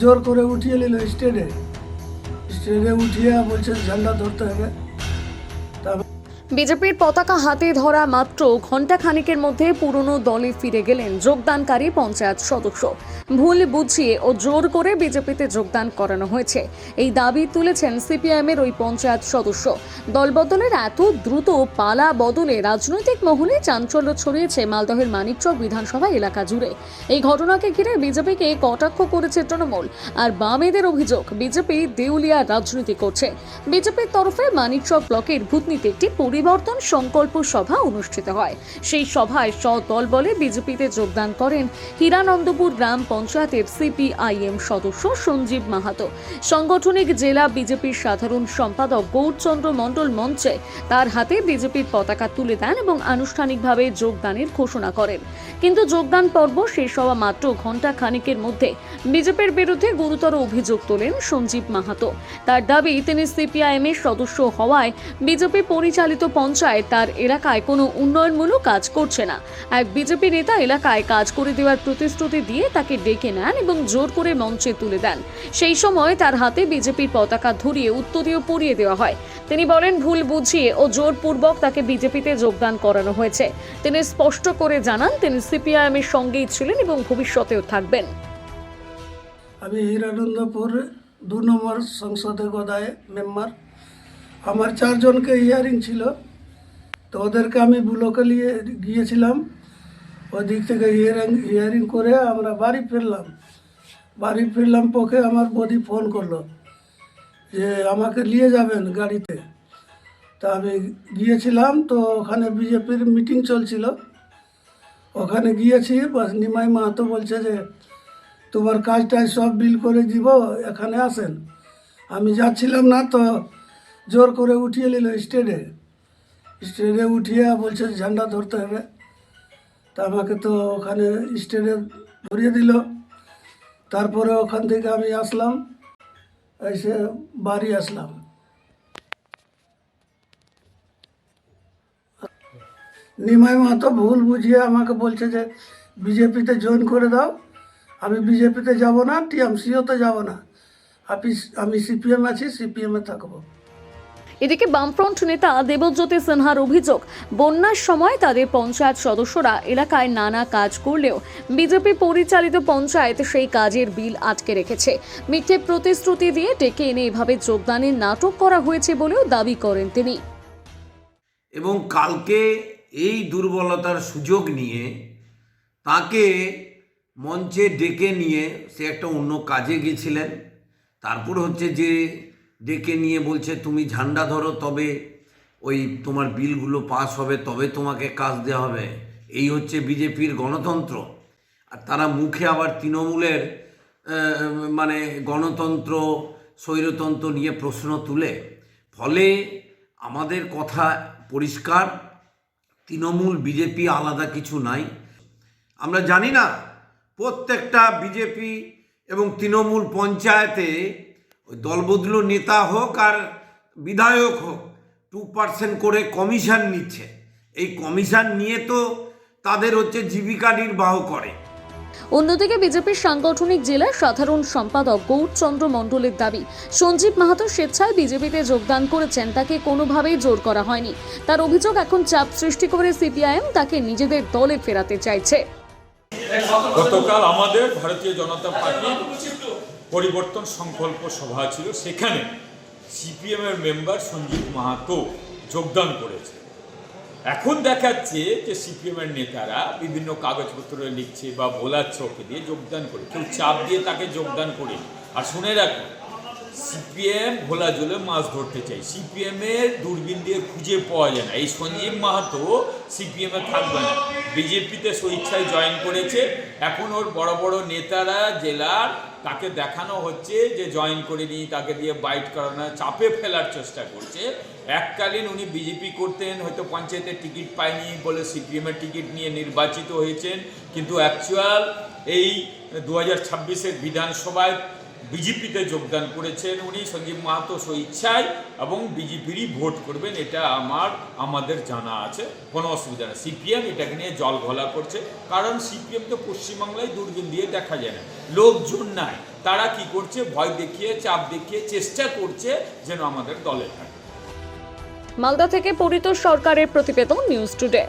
জোর করে উঠিয়ে নিল স্টেডে স্টেজে উঠিয়ে বলছে ঝান্ডা ধরতে হবে। বিজেপির পতাকা হাতে ধরা মাত্র ঘণ্টা খানিকের মধ্যে পুরনো দলে ফিরে গেলেন যোগদানকারী পঞ্চায়েত সদস্য। ভুল বুঝিয়ে ও জোর করে বিজেপিতে যোগদান করানো হয়েছে। এই দাবি তুলেছেন সিপিআইএমের ওই পঞ্চায়েত সদস্য। দলবদলের এত দ্রুত পালা বদলে রাজনৈতিক মহলে চাঞ্চল্য ছড়িয়েছে মালদহের মানিকচক বিধানসভা এলাকা জুড়ে। এই ঘটনাকে ঘিরে বিজেপিকে কটাক্ষ করেছে তৃণমূল। আর বামেদের অভিযোগ, বিজেপি দেউলিয়া রাজনীতি করছে। বিজেপির তরফে মানিকচক ব্লকের ভূতনিতে একটি পরিবর্তন সংকল্প সভা অনুষ্ঠিত হয়। সেই সভায় সদল বলে বিজেপিতে যোগদান করেন হীরানন্দপুর গ্রাম পঞ্চায়েতের সিপিআইএম সদস্য সঞ্জীব মাহাতো। সাংগঠনিক জেলা বিজেপির সাধারণ সম্পাদক গৌরচন্দ্র মণ্ডল মঞ্চে তার হাতে বিজেপির পতাকা তুলে দেন এবং আনুষ্ঠানিকভাবে যোগদানের ঘোষণা করেন। কিন্তু যোগদান পর্ব শেষ হওয়া মাত্র ঘণ্টা খানিকের মধ্যে বিজেপির বিরুদ্ধে গুরুতর অভিযোগ তোলেন সঞ্জীব মাহাতো। তার দাবি, তিনি সিপিআইএম এর সদস্য হওয়ায় বিজেপি পরিচালিত পঞ্চায়েত তার এলাকায় কোনো উন্নয়নমূলক কাজ করছে না। এক বিজেপি নেতা এলাকায় কাজ করে দেওয়ার প্রতিশ্রুতি দিয়ে তাকে ডেকে নেন এবং জোর করে মঞ্চে তুলে দেন। সেই সময় তার হাতে বিজেপির পতাকা ধরিয়ে উত্তরীয় পরিয়ে দেওয়া হয়। তিনি বলেন, ভুল বুঝিয়ে ও জোরপূর্বক তাকে বিজেপিতে যোগদান করানো হয়েছে। তিনি স্পষ্ট করে জানান, তিনি সিপিআইএম এর সঙ্গেই ছিলেন এবং ভবিষ্যতেও থাকবেন। আমি হিরানন্দপুর দু নম্বর সংসদে গদায় মেম্বার। আমার চারজনকে হিয়ারিং ছিল, তো ওদেরকে আমি ব্লকে নিয়ে গিয়েছিলাম। ওই দিক থেকে হিয়ারিং হিয়ারিং করে আমরা বাড়ি ফিরলাম। বাড়ি ফিরলাম পক্ষে আমার বদি ফোন করল যে, আমাকে নিয়ে যাবেন গাড়িতে? তা আমি গিয়েছিলাম, তো ওখানে বিজেপির মিটিং চলছিল। ওখানে গিয়েছি, বাস, নিমাই মাহাতো বলছে যে, তোমার কাজটাই সব বিল করে দিব, এখানে আসেন। আমি যাচ্ছিলাম না, তো জোর করে উঠিয়ে নিল স্টেজে স্টেজে উঠিয়ে বলছে, ঝান্ডা ধরতে হবে। তা আমাকে তো ওখানে স্টেজে ধরিয়ে দিল। তারপরে ওখান থেকে আমি আসলাম, এসে বাড়ি আসলাম। নিমাই মাহাতো ভুল বুঝিয়ে আমাকে বলছে যে, বিজেপিতে জয়েন করে দাও। আমি বিজেপিতে যাব না টিএমসিওতে যাব না। আমি সিপিএম আছি, সিপিএমে থাকব। এদিকে বামফ্রন্ট নেতা দেবজ্যোতি সিনহার অভিযোগ, বন্যার সময় তাদের পঞ্চায়েত সদস্যরা এলাকায় নানা কাজ করলেও বিজেপি পরিচালিত পঞ্চায়েত সেই কাজের বিল আটকে রেখেছে। মিথ্যে প্রতিশ্রুতি দিয়ে ডেকে এনে এভাবে যোগদানের নাটক করা হয়েছে বলেও দাবি করেন তিনি। এবং কালকে এই দুর্বলতার সুযোগ নিয়ে তাকে মঞ্চে ডেকে নিয়ে সে একটা অন্য কাজে গেছিলেন। তারপর হচ্ছে যে ডেকে নিয়ে বলছে, তুমি ঝান্ডা ধরো তবে ওই তোমার বিলগুলো পাস হবে, তবে তোমাকে কাজ দেওয়া হবে। এই হচ্ছে বিজেপির গণতন্ত্র। আর তারা মুখে আবার তৃণমূলের মানে গণতন্ত্র, স্বৈরতন্ত্র নিয়ে প্রশ্ন তুলে। ফলে আমাদের কথা পরিষ্কার, তৃণমূল, বিজেপি আলাদা কিছু নাই। আমরা জানি না, প্রত্যেকটা বিজেপি এবং তৃণমূল পঞ্চায়েতে ওই দলবদলু নেতা হোক আর বিধায়ক হোক টু পার্সেন্ট করে কমিশন নিচ্ছে। এই কমিশন নিয়ে তো তাদের হচ্ছে জীবিকা নির্বাহ করে। অন্যদিকে বিজেপির সাংগঠনিক জেলার সাধারণ সম্পাদক গৌরচন্দ্র মণ্ডলের দাবি সঞ্জীব মাহাতো স্বেচ্ছায় বিজেপিতে যোগদান করেছেন তাকে কোনোভাবেই জোর করা হয়নি। তার অভিযোগ এখন চাপ সৃষ্টি করে সিপিআইএম তাকে নিজেদের দলে ফেরাতে চাইছে। গতকাল আমাদের ভারতীয় জনতা পার্টির পরিবর্তন সংকল্প সভা ছিল, সেখানে সিপিএমের মেম্বার সঞ্জীব মাহাতো যোগদান করেছে। এখন দেখাচ্ছে যে সিপিএমের নেতারা বিভিন্ন কাগজপত্র লিখছে বা বোলাচ্ছে ওকে দিয়ে যোগদান করে, কেউ চাপ দিয়ে তাকে যোগদান করে। আর শুনে রাখুন সিপিএম ভোলা জলে মাছ ধরতে চাই সিপিএম এর দূরবীন দিয়ে খুঁজে পাওয়া যায় না। এই সঞ্জীব মাহাতো সিপিএম থাকবে না। বিজেপিতে স্বেচ্ছায় জয়েন করেছে। এখন ওর বড় বড় নেতারা জেলার তাকে দেখানো হচ্ছে যে জয়েন করে নিয়ে তাকে দিয়ে বাইট করানো চাপে ফেলার চেষ্টা করছে। এককালীন উনি বিজেপি করতেন, হয়তো পঞ্চায়েতের টিকিট পায়নি বলে সিপিএমের টিকিট নিয়ে নির্বাচিত হয়েছেন। কিন্তু অ্যাকচুয়াল এই দু হাজার ছাব্বিশের বিধানসভায় বিজেপিতে যোগদান করেছেন উনি, সঞ্জীব মাহাতো স্বেচ্ছায় এবং বিজেপিরই ভোট করবেন, এটা আমার, আমাদের জানা আছে, কোনো অসুবিধা নেই। সিপিএম এটাকে নিয়ে জল ঘোলা করছে, কারণ সিপিএম তো পশ্চিমবাংলায় দূরবীন দিয়ে দেখা যায় না। লোকজন নাই, তারা কি করছে, ভয় দেখিয়ে, চাপ দেখিয়ে চেষ্টা করছে যেন আমাদের দলে থাকে। মালদা থেকে পরিতোষ সরকারের প্রতিবেদন, নিউজ টুডে।